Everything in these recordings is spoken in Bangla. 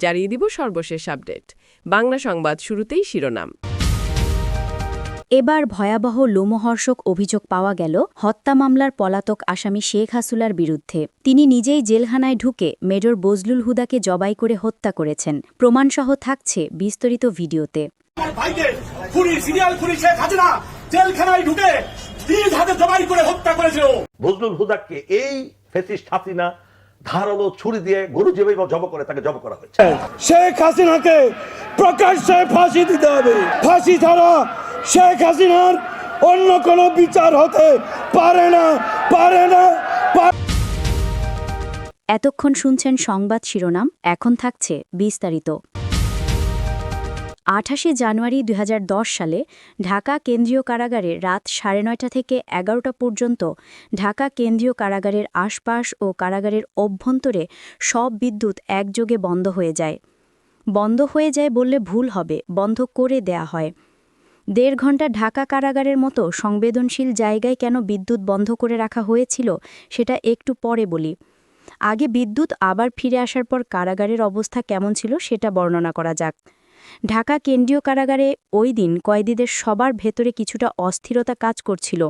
জানিয়ে দিব সর্বশেষ আপডেট। বাংলা সংবাদ শুরুতেই শিরোনাম। এবার ভয়াবহ লোমহর্ষক অভিযোগ পাওয়া গেল হত্যা মামলার পলাতক আসামি শেখ হাসুলার বিরুদ্ধে। তিনি নিজেই জেলখানায় ঢুকে মেজর বজলুল হুদাকে জবাই করে হত্যা করেছেন। প্রমাণসহ থাকছে বিস্তারিত ভিডিওতে। জেলখানায় ঢুকে হাতে জবাই করে হত্যা করেছিল। বজলুল হুদাকে এই ফেসিস্ট হাসিনা ধারালো ছুরি দিয়ে গরু যেভাবে জব করে তাকে জব করা হয়েছে। শেখ হাসিনাকে প্রকাশ্যে ফাঁসি দিতে হবে। ফাঁসি ছাড়া শেখ হাসিনার অন্য কোনো বিচার হতে পারে না পারে না পারে এতক্ষণ শুনছেন সংবাদ শিরোনাম এখন থাকছে বিস্তারিত। আঠাশে জানুয়ারি দু হাজার দশ সালে ঢাকা কেন্দ্রীয় কারাগারে রাত সাড়ে নয়টা থেকে এগারোটা পর্যন্ত ঢাকা কেন্দ্রীয় কারাগারের আশপাশ ও কারাগারের অভ্যন্তরে সব বিদ্যুৎ একযোগে বন্ধ হয়ে যায়। বন্ধ হয়ে যায় বললে ভুল হবে, বন্ধ করে দেয়া হয়। দেড় ঘণ্টা ঢাকা কারাগারের মতো সংবেদনশীল জায়গায় কেন বিদ্যুৎ বন্ধ করে রাখা হয়েছিল সেটা একটু পরে বলি। আগে বিদ্যুৎ আবার ফিরে আসার পর কারাগারের অবস্থা কেমন ছিল সেটা বর্ণনা করা যাক। ঢাকা কেন্দ্রীয় কারাগারে ওই দিন কয়েদিদের সবার ভেতরে কিছুটা অস্থিরতা কাজ করছিল,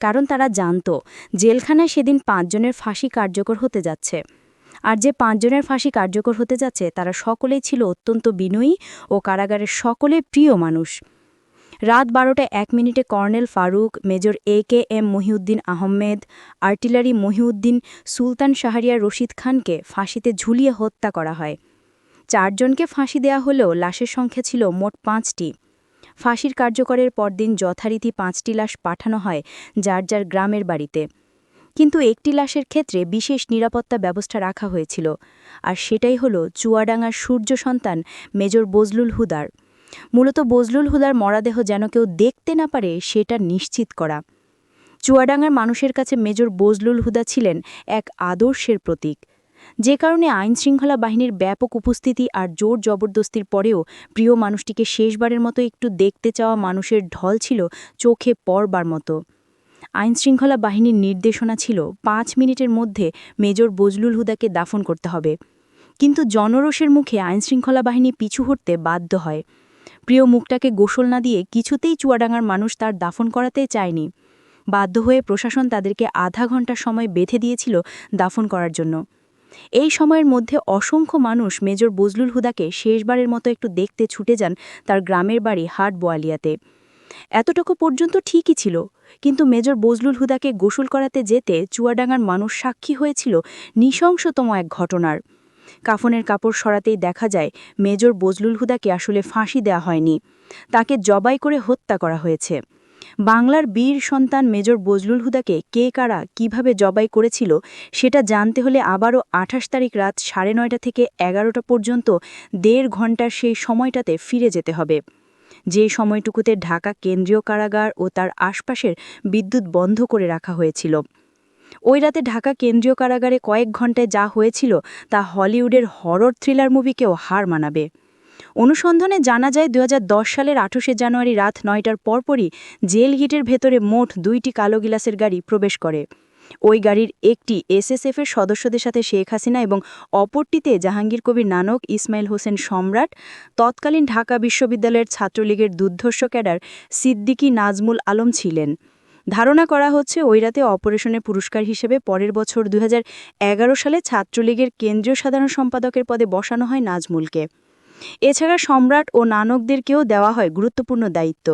কারণ তারা জানত জেলখানায় সেদিন পাঁচজনের ফাঁসি কার্যকর হতে যাচ্ছে। আর যে পাঁচজনের ফাঁসি কার্যকর হতে যাচ্ছে, তারা সকলেই ছিল অত্যন্ত বিনয়ী ও কারাগারের সকলে প্রিয় মানুষ। রাত বারোটা এক মিনিটে colonel Farooq, major A K M Mohiuddin Ahmed, artillery Mohiuddin, Sultan Shahriar Rashid খানকে ফাঁসিতে ঝুলিয়ে হত্যা করা হয়। চারজনকে ফাঁসি দেয়া হলেও লাশের সংখ্যা ছিল মোট পাঁচটি। ফাঁসির কার্যকরের পরদিন যথারীতি পাঁচটি লাশ পাঠানো হয় যার যার গ্রামের বাড়িতে। কিন্তু একটি লাশের ক্ষেত্রে বিশেষ নিরাপত্তা ব্যবস্থা রাখা হয়েছিল আর সেটাই হল চুয়াডাঙ্গার সূর্য সন্তান মেজর বজলুল হুদার। মূলত বজলুল হুদার মরাদেহ যেন কেউ দেখতে না পারে সেটা নিশ্চিত করা। চুয়াডাঙ্গার মানুষের কাছে মেজর বজলুল হুদা ছিলেন এক আদর্শের প্রতীক। যে কারণে আইনশৃঙ্খলা বাহিনীর ব্যাপক উপস্থিতি আর জোর জবরদস্তির পরেও প্রিয় মানুষটিকে শেষবারের মতো একটু দেখতে চাওয়া মানুষের ঢল ছিল চোখে পড়বার মতো। আইনশৃঙ্খলা বাহিনীর নির্দেশনা ছিল, পাঁচ মিনিটের মধ্যে মেজর বজলুল হুদাকে দাফন করতে হবে। কিন্তু জনরোষের মুখে আইনশৃঙ্খলা বাহিনী পিছু হটতে বাধ্য হয়। প্রিয় মুখটাকে গোসল না দিয়ে কিছুতেই চুয়াডাঙ্গার মানুষ তার দাফন করাতে চায়নি। বাধ্য হয়ে প্রশাসন তাদেরকে আধা ঘণ্টা সময় বেঁধে দিয়েছিল দাফন করার জন্য। এই সময়ের মধ্যে অসংখ্য মানুষ মেজর বজলুল হুদাকে শেষবারের মতো একটু দেখতে ছুটে যান তার গ্রামের বাড়ি হাট বোয়ালিয়াতে। এতটুকু পর্যন্ত ঠিকই ছিল, কিন্তু মেজর বজলুল হুদাকে গোসল করাতে যেতে চুয়াডাঙ্গার মানুষ সাক্ষী হয়েছিল নৃশংসতম এক ঘটনার। কাফনের কাপড় সরাতেই দেখা যায়, মেজর বজলুল হুদাকে আসলে ফাঁসি দেওয়া হয়নি। তাকে জবাই করে হত্যা করা হয়েছে। বাংলার বীর সন্তান মেজর বজলুল হুদাকে কে কারা কীভাবে জবাই করেছিল সেটা জানতে হলে আবারও আঠাশ তারিখ রাত সাড়ে নয়টা থেকে এগারোটা পর্যন্ত দেড় ঘণ্টার সেই সময়টাতে ফিরে যেতে হবে। যে সময়টুকুতে ঢাকা কেন্দ্রীয় কারাগার ও তার আশপাশের বিদ্যুৎ বন্ধ করে রাখা হয়েছিল। ওই রাতে ঢাকা কেন্দ্রীয় কারাগারে কয়েক ঘন্টায় যা হয়েছিল তা হলিউডের হরর থ্রিলার মুভিকেও হার মানাবে। অনুসন্ধানে জানা যায় দু হাজার দশ সালের আঠশে জানুয়ারি রাত নয়টার পরপরই জেল গিটের ভেতরে মোট দুইটি কালো গিলাসের গাড়ি প্রবেশ করে। ওই গাড়ির একটি এসএসএফের সদস্যদের সাথে শেখ হাসিনা এবং অপরটিতে জাহাঙ্গীর কবির নানক, ইসমাইল হোসেন সম্রাট, তৎকালীন ঢাকা বিশ্ববিদ্যালয়ের ছাত্রলীগের দুর্ধর্ষ ক্যাডার সিদ্দিকী নাজমুল আলম ছিলেন। ধারণা করা হচ্ছে ওই রাতে অপারেশনের পুরস্কার হিসেবে পরের বছর দুই হাজার এগারো সালে ছাত্রলীগের কেন্দ্রীয় সাধারণ সম্পাদকের পদে বসানো হয় নাজমুলকে। এছাড়া সম্রাট ও নানকদেরকেও দেওয়া হয় গুরুত্বপূর্ণ দায়িত্ব।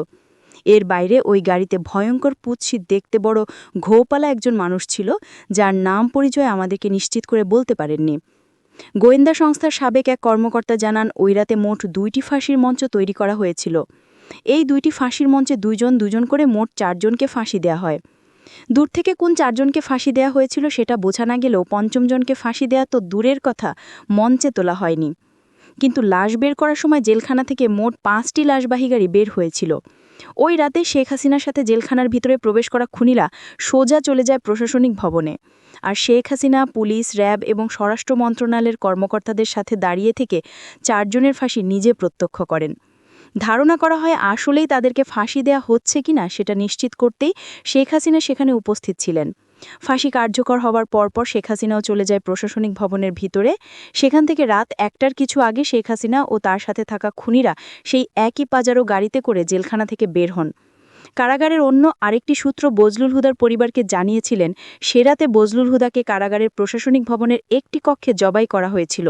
এর বাইরে ওই গাড়িতে ভয়ঙ্কর পুৎসিত দেখতে বড় ঘোপালা একজন মানুষ ছিল, যার নাম পরিচয় আমাদেরকে নিশ্চিত করে বলতে পারেননি। গোয়েন্দা সংস্থার সাবেক এক কর্মকর্তা জানান, ওই রাতে মোট দুইটি ফাঁসির মঞ্চ তৈরি করা হয়েছিল। এই দুইটি ফাঁসির মঞ্চে দুইজন দুজন করে মোট চারজনকে ফাঁসি দেয়া হয়। দূর থেকে কোন চারজনকে ফাঁসি দেয়া হয়েছিল সেটা বোঝা না গেলেও পঞ্চমজনকে ফাঁসি দেয়া তো দূরের কথা, মঞ্চে তোলা হয়নি। কিন্তু লাশ বের করার সময় জেলখানা থেকে মোট পাঁচটি লাশবাহী গাড়ি বের হয়েছিল। ওই রাতে শেখ হাসিনার সাথে জেলখানার ভিতরে প্রবেশ করা খুনিরা সোজা চলে যায় প্রশাসনিক ভবনে। আর শেখ হাসিনা, পুলিশ, র্যাব এবং স্বরাষ্ট্র মন্ত্রণালয়ের কর্মকর্তাদের সাথে দাঁড়িয়ে থেকে চারজনের ফাঁসি নিজে প্রত্যক্ষ করেন। ধারণা করা হয় আসলেই তাদেরকে ফাঁসি দেয়া হচ্ছে কিনা সেটা নিশ্চিত করতেই শেখ হাসিনা সেখানে উপস্থিত ছিলেন। ফাঁসি কার্যকর হওয়ার পরপর শেখ হাসিনাও চলে যায় প্রশাসনিক ভবনের ভিতরে। সেখান থেকে রাত একটার কিছু আগে শেখ হাসিনা ও তার সাথে থাকা খুনিরা সেই একই পাজারো গাড়িতে করে জেলখানা থেকে বের হন। কারাগারের অন্য আরেকটি সূত্র বজলুল হুদার পরিবারকে জানিয়েছিলেন সেরাতে বজলুল হুদাকে কারাগারের প্রশাসনিক ভবনের একটি কক্ষে জবাই করা হয়েছিল,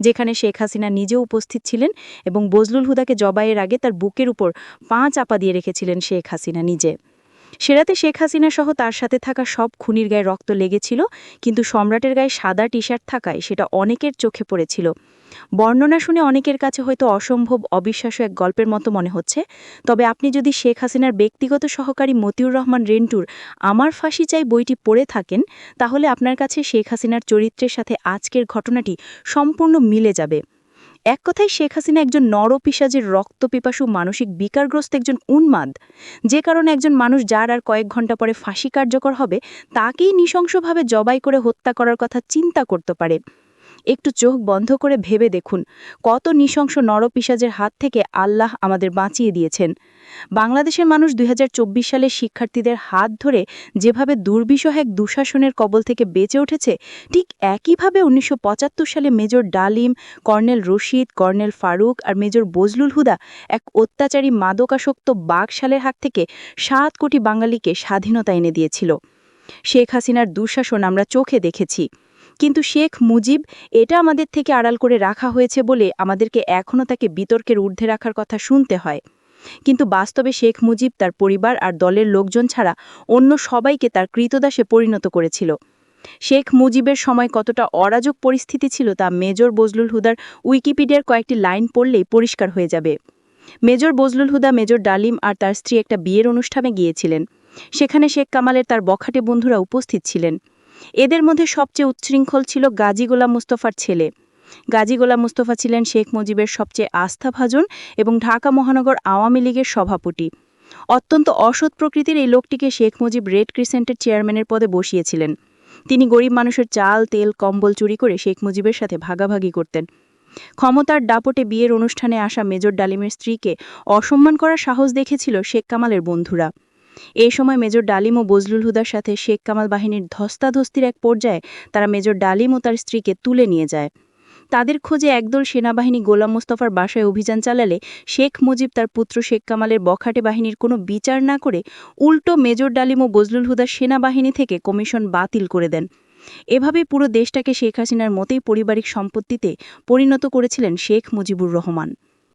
যেখানে শেখ হাসিনা নিজেও উপস্থিত ছিলেন এবং বজলুল হুদাকে জবাইয়ের আগে তার বুকের উপর পাঁচ আপা দিয়ে রেখেছিলেন শেখ হাসিনা নিজে। সেরাতে শেখ হাসিনা সহ তার সাথে থাকা সব খুনির গায়ে রক্ত লেগেছিল, কিন্তু সম্রাটের গায়ে সাদা টি শার্ট থাকায় সেটা অনেকের চোখে পড়েছিল। বর্ণনা শুনে অনেকের কাছে হয়তো অসম্ভব অবিশ্বাস্য এক গল্পের মতো মনে হচ্ছে, তবে আপনি যদি শেখ হাসিনার ব্যক্তিগত সহকারী মতিউর রহমান রেন্টুর আমার ফাঁসি চাই বইটি পড়ে থাকেন, তাহলে আপনার কাছে শেখ হাসিনার চরিত্রের সাথে আজকের ঘটনাটি সম্পূর্ণ মিলে যাবে। এক কথায় শেখ হাসিনা একজন নরপিসাজের রক্তপিপাসু মানসিক বিকারগ্রস্ত একজন উন্মাদ। যে কারণে একজন মানুষ যার আর কয়েক ঘণ্টা পরে ফাঁসি কার্যকর হবে, তাকেই নৃশংসভাবে জবাই করে হত্যা করার কথা চিন্তা করতে পারে। একটু চোখ বন্ধ করে ভেবে দেখুন, কত নৃশংস নরপিসাজের হাত থেকে আল্লাহ আমাদের বাঁচিয়ে দিয়েছেন। বাংলাদেশের মানুষ দু হাজার চব্বিশ সালে শিক্ষার্থীদের হাত ধরে যেভাবে দুর্বিষহ এক দুঃশাসনের কবল থেকে বেঁচে উঠেছে, ঠিক একইভাবে উনিশশো পঁচাত্তর সালে major Dalim, colonel Rashid, colonel Farooq আর মেজর বজলুল হুদা এক অত্যাচারী মাদকাসক্ত বাঘশালের হাত থেকে সাত কোটি বাঙালিকে স্বাধীনতা এনে দিয়েছিল। শেখ হাসিনার দুঃশাসন আমরা চোখে দেখেছি। কিন্তু শেখ মুজিব এটা আমাদের থেকে আড়াল করে রাখা হয়েছে বলে আমাদেরকে এখনও তাকে বিতর্কের ঊর্ধ্বে রাখার কথা শুনতে হয়। কিন্তু বাস্তবে শেখ মুজিব তার পরিবার আর দলের লোকজন ছাড়া অন্য সবাইকে তার কৃতদাসে পরিণত করেছিল। শেখ মুজিবের সময় কতটা অরাজক পরিস্থিতি ছিল তা মেজর বজলুল হুদার উইকিপিডিয়ার কয়েকটি লাইন পড়লেই পরিষ্কার হয়ে যাবে। মেজর বজলুল হুদা, মেজর ডালিম আর তার স্ত্রী একটা বিয়ের অনুষ্ঠানে গিয়েছিলেন। সেখানে শেখ কামালের তার বখাটে বন্ধুরা উপস্থিত ছিলেন। এদের মধ্যে সবচেয়ে উচ্ছৃঙ্খল ছিল গাজী গোলাম মুস্তফার ছেলে। গাজী গোলাম মুস্তফা ছিলেন শেখ মুজিবের সবচেয়ে আস্থাভাজন এবং ঢাকা মহানগর আওয়ামী লীগের সভাপতি। অত্যন্ত অসৎ প্রকৃতির এই লোকটিকে শেখ মুজিব রেড ক্রিসেন্টের চেয়ারম্যানের পদে বসিয়েছিলেন। তিনি গরিব মানুষের চাল, তেল, কম্বল চুরি করে শেখ মুজিবের সাথে ভাগাভাগি করতেন। ক্ষমতার দাপটে বিয়ের অনুষ্ঠানে আসা মেজর ডালিমের স্ত্রীকে অসম্মান করার সাহস দেখেছিল শেখ কামালের বন্ধুরা। এই সময় মেজর ডালিম ও বজলুল হুদার সাথে শেখ কামাল বাহিনীর ধস্তাধস্তির এক পর্যায়ে তারা মেজর ডালিম ও তার স্ত্রীকে তুলে নিয়ে যায়। তাদের খোঁজে একদল সেনাবাহিনী গোলাম মোস্তফার বাসায় অভিযান চালালে শেখ মুজিব তার পুত্র শেখ কামালের বখাটে বাহিনীর কোনো বিচার না করে উল্টো মেজর ডালিম ও বজলুল হুদার সেনাবাহিনী থেকে কমিশন বাতিল করে দেন। এভাবে পুরো দেশটাকে শেখ হাসিনার মতেই পারিবারিক সম্পত্তিতে পরিণত করেছিলেন শেখ মুজিবুর রহমান।